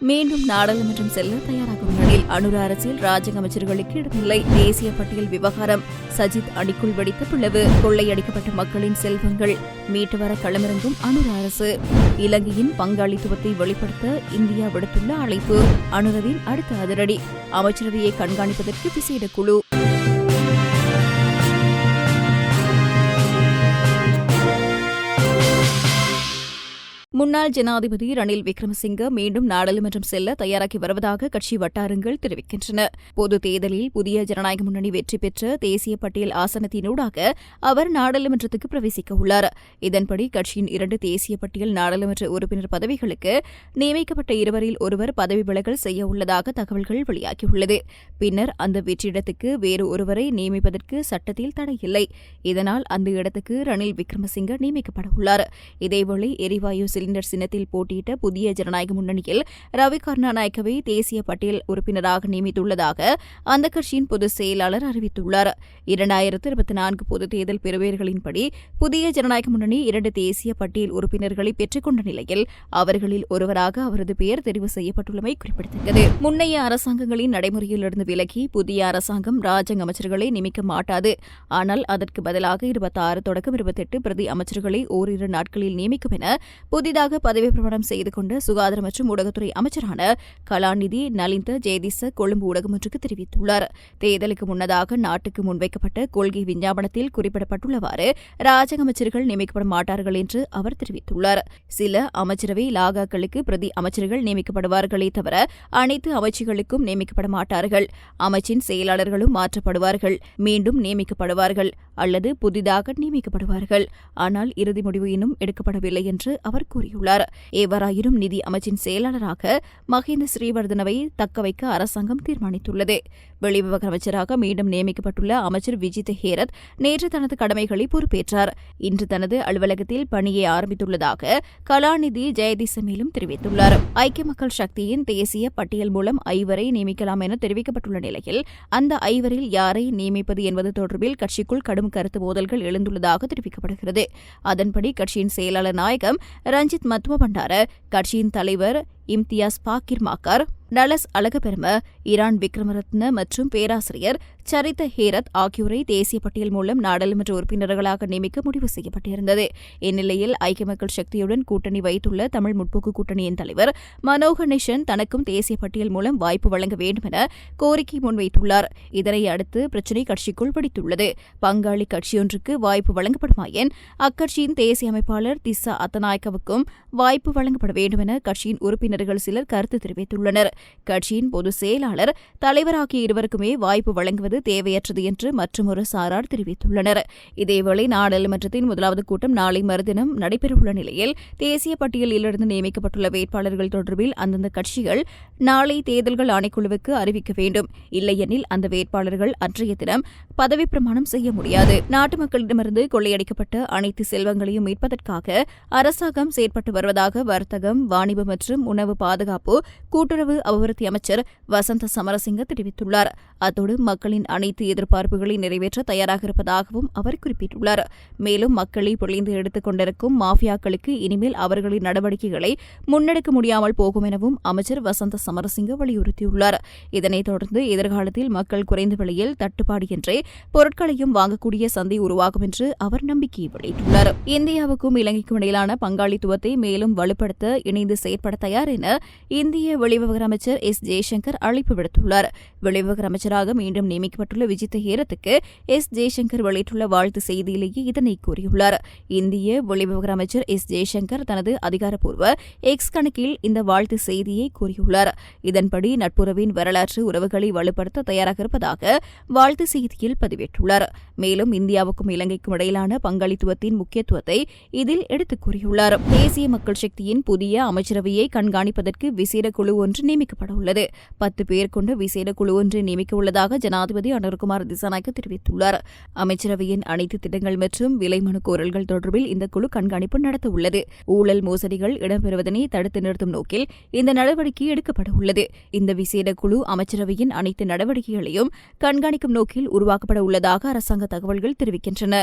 மீண்டும் நாடாளுமன்றம் செல்ல தயாராகும் நிலையில் அனுர அரசியல் ராஜக அமைச்சர்களுக்கு இடமில்லை தேசிய பட்டியல் விவகாரம் சஜித் அணிக்குள் வெடித்த பிளவு கொள்ளையடிக்கப்பட்ட மக்களின் செல்வங்கள் மீட்டு வர களமிறங்கும் அனுர அரசு. இலங்கையின் பங்காளித்துவத்தை வெளிப்படுத்த இந்தியா விடுத்துள்ள அழைப்பு அனுரவின் அடுத்த அதிரடி. அமைச்சரவையை கண்காணிப்பதற்கு விசேட குழு. முன்னாள் ஜனாதிபதி ரணில் விக்ரமசிங்க மீண்டும் நாடாளுமன்றம் செல்ல தயாராகி வருவதாக கட்சி வட்டாரங்கள் தெரிவிக்கின்றன. பொது தேர்தலில் புதிய ஜனநாயக முன்னணி வெற்றி பெற்ற தேசிய பட்டியல் ஆசனத்தினூடாக அவர் நாடாளுமன்றத்துக்கு பிரவேசிக்க உள்ளார். இதன்படி கட்சியின் இரண்டு தேசிய பட்டியல் நாடாளுமன்ற உறுப்பினர் பதவிகளுக்கு நியமிக்கப்பட்ட இருவரில் ஒருவர் பதவி விலகல் செய்ய உள்ளதாக தகவல்கள் வெளியாகியுள்ளது. பின்னர் அந்த வெற்றிடத்துக்கு வேறு ஒருவரை நியமிப்பதற்கு சட்டத்தில் தடையில்லை. இதனால் அந்த இடத்துக்கு ரணில் விக்ரமசிங்க நியமிக்கப்பட உள்ளார். இதேவேளை எரிவாயு சிலிண்டர் உறுப்பினர் சின்னத்தில் போட்டியிட்ட புதிய ஜனநாயக முன்னணியில் ரவி கருணாநாயக்கவை தேசிய பட்டியல் உறுப்பினராக நியமித்துள்ளதாக அந்த கட்சியின் பொதுச் செயலாளர் அறிவித்துள்ளார். இரண்டாயிரத்து இருபத்தி நான்கு பொதுத் தேர்தல் பெறுவேர்களின்படி புதிய ஜனநாயக முன்னணி இரண்டு தேசிய பட்டியல் உறுப்பினர்களை பெற்றுக்கொண்ட நிலையில் அவர்களில் ஒருவராக அவரது பெயர் தெரிவு செய்யப்பட்டுள்ளமை குறிப்பிடத்தக்கது. முன்னைய அரசாங்கங்களின் நடைமுறையிலிருந்து விலகி புதிய அரசாங்கம் ராஜங் அமைச்சர்களை நியமிக்க மாட்டாது. ஆனால் அதற்கு பதிலாக இருபத்தாறு தொடக்கம் இருபத்தெட்டு பிரதி அமைச்சர்களை ஓரிரு நாட்களில் நியமிக்கும் என புதிதாக புதிதாக பதவி பிரமாணம் செய்து கொண்ட சுகாதார மற்றும் ஊடகத்துறை அமைச்சரான கலாநிதி நலிந்த ஜெயதிச கொழும்பு ஊடகம் ஒன்றுக்கு தெரிவித்துள்ளார். தேர்தலுக்கு முன்னதாக நாட்டுக்கு முன்வைக்கப்பட்ட கொள்கை விஞ்ஞாபனத்தில் குறிப்பிடப்பட்டுள்ளவாறு ராஜக அமைச்சர்கள் நியமிக்கப்பட மாட்டார்கள் என்று அவர் தெரிவித்துள்ளார். சில அமைச்சரவை லாகாக்களுக்கு பிரதி அமைச்சர்கள் நியமிக்கப்படுவார்களே தவிர அனைத்து அமைச்சுகளுக்கும் நியமிக்கப்பட மாட்டார்கள். அமைச்சின் செயலாளர்களும் மாற்றப்படுவார்கள் மீண்டும் நியமிக்கப்படுவார்கள் அல்லது புதிதாக நியமிக்கப்படுவார்கள். ஆனால் இறுதி முடிவு இன்னும் எடுக்கப்படவில்லை என்று அவர் கூறினார் கூறியுள்ளார். எவ்வாறாயினும் நிதி அமைச்சின் செயலாளராக மஹிந்த ஸ்ரீவர்தனவை தக்கவைக்க அரசாங்கம் தீர்மானித்துள்ளது. வெளிவிவகார அமைச்சராக மீண்டும் நியமிக்கப்பட்டுள்ள அமைச்சர் விஜித் ஹேரத் நேற்று தனது கடமைகளை பொறுப்பேற்றார். இன்று தனது அலுவலகத்தில் பணியை ஆரம்பித்துள்ளதாக கலாநிதி ஜெயதிச மேலும் தெரிவித்துள்ளார். ஐக்கிய மக்கள் சக்தியின் தேசிய பட்டியல் மூலம் ஐவரை நியமிக்கலாம் என தெரிவிக்கப்பட்டுள்ள நிலையில் அந்த ஐவரில் யாரை நியமிப்பது என்பது தொடர்பில் கட்சிக்குள் கடும் கருத்து மோதல்கள் எழுந்துள்ளதாக தெரிவிக்கப்படுகிறது. அதன்படி கட்சியின் செயலாளர் நாயகம் ரஞ்சித் மத்வ பண்டார கட்சியின் தலைவர் இம்தியாஸ் பாக்கிர் மாக்கார் நலஸ் அழகபெரும ஈரான் விக்ரமரத்ன மற்றும் பேராசிரியர் சரித ஹேரத் ஆகியோரை தேசிய பட்டியல் மூலம் நாடாளுமன்ற உறுப்பினர்களாக நியமிக்க முடிவு செய்யப்பட்டிருந்தது. இந்நிலையில் ஐக்கிய மக்கள் சக்தியுடன் கூட்டணி வைத்துள்ள தமிழ் முற்போக்கு கூட்டணியின் தலைவர் மனோகர் தனக்கும் தேசிய பட்டியல் மூலம் வாய்ப்பு வழங்க வேண்டும் என கோரிக்கை முன்வைத்துள்ளார். இதனை அடுத்து பிரச்சினை கட்சிக்குள் வெடித்துள்ளது. பங்காளி கட்சியொன்றுக்கு வாய்ப்பு வழங்கப்படுமாயின் அக்கட்சியின் தேசிய அமைப்பாளர் திசா அத்தநாயக்கவுக்கும் வாய்ப்பு வழங்கப்பட வேண்டும் என கட்சியின் உறுப்பினர்கள் சிலர் கருத்து தெரிவித்துள்ளனர். கட்சியின் பொதுச் செயலாளர் தலைவராகிய இருவருக்குமே வாய்ப்பு வழங்குவது தேவையற்றது என்று மற்றொரு சாரார் தெரிவித்துள்ளனர். இதேவேளை நாடாளுமன்றத்தின் முதலாவது கூட்டம் நாளை மறுதினம் நடைபெறவுள்ள நிலையில் தேசிய பட்டியலிலிருந்து நியமிக்கப்பட்டுள்ள வேட்பாளர்கள் தொடர்பில் அந்தந்த கட்சிகள் நாளை தேர்தல்கள் ஆணைக்குழுவுக்கு அறிவிக்க வேண்டும். இல்லையெனில் அந்த வேட்பாளர்கள் அன்றைய தினம் பதவி பிரமாணம் செய்ய முடியாது. நாட்டு மக்களிடமிருந்து கொள்ளையடிக்கப்பட்ட அனைத்து செல்வங்களையும் மீட்பதற்காக அரசாங்கம் செயற்பட்டு வருவதாக வர்த்தகம் வாணிபம் மற்றும் உணவு பாதுகாப்பு கூட்டுறவு அபிவிருத்தி அமைச்சர் வசந்த சமரசிங்க தெரிவித்துள்ளார். அத்தோடு மக்களின் அனைத்து எதிர்பார்ப்புகளை நிறைவேற்ற தயாராக இருப்பதாகவும் அவர் குறிப்பிட்டுள்ளார். மேலும் மக்களை பொழிந்து எடுத்துக் கொண்டிருக்கும் மாஃபியாக்களுக்கு இனிமேல் அவர்களின் நடவடிக்கைகளை முன்னெடுக்க முடியாமல் போகும் எனவும் அமைச்சர் வசந்த சமரசிங்க வலியுறுத்தியுள்ளார். இதனைத் தொடர்ந்து எதிர்காலத்தில் மக்கள் குறைந்த விலையில் தட்டுப்பாடு என்றே பொருட்களையும் வாங்கக்கூடிய சந்தை உருவாகும் என்று அவர் நம்பிக்கை வெளியிட்டுள்ளார். இந்தியாவுக்கும் இலங்கைக்கும் இடையிலான பங்காளித்துவத்தை மேலும் வலுப்படுத்த இணைந்து செயற்பட தயார் என இந்திய வெளிவிவகார அமைச்சர் எஸ் ஜெய்சங்கர் அழைப்பு விடுத்துள்ளார். வெளிவிவகார அமைச்சராக மீண்டும் நியமிக்கப்பட்டுள்ள விஜித் ஹேரத்துக்கு எஸ் ஜெய்சங்கர் வெளியிட்டுள்ள வாழ்த்து செய்தியிலேயே இதனை கூறியுள்ளார். இந்திய வெளிவிவகார அமைச்சர் எஸ் ஜெய்சங்கர் தனது அதிகாரப்பூர்வ எக்ஸ் கணக்கில் இந்த வாழ்த்து செய்தியை கூறியுள்ளார். இதன்படி நட்புறவின் வரலாற்று உறவுகளை வலுப்படுத்த தயாராக இருப்பதாக வாழ்த்து செய்தியில் பதிவேற்றுள்ளார். மேலும் இந்தியாவுக்கும் இலங்கைக்கும் இடையிலான பங்களித்துவத்தின் முக்கியத்துவத்தை இதில் எடுத்துக் கூறியுள்ளார். தேசிய மக்கள் சக்தியின் புதிய அமைச்சரவையை கண்காணிப்பதற்கு விசேட குழு ஒன்று நியமிக்கப்பட உள்ளது. பத்து பேர் கொண்ட விசேட குழு ஒன்றை நியமிக்க உள்ளதாக ஜனாதிபதி அனுர்குமார் திசாநாயக்க தெரிவித்துள்ளார். அமைச்சரவையின் அனைத்து திட்டங்கள் மற்றும் விலை மனு கோரல்கள் தொடர்பில் இந்த குழு கண்காணிப்பு நடத்த உள்ளது ஊழல் மோசடிகள் இடம்பெறுவதனை தடுத்து நிறுத்தும் நோக்கில் இந்த நடவடிக்கை எடுக்கப்பட உள்ளது. இந்த விசேட குழு அமைச்சரவையின் அனைத்து நடவடிக்கைகளையும் கண்காணிக்கும் நோக்கில் உருவாக்கப்பட உள்ளதாக அரசாங்க தகவல்கள் தெரிவிக்கின்றன.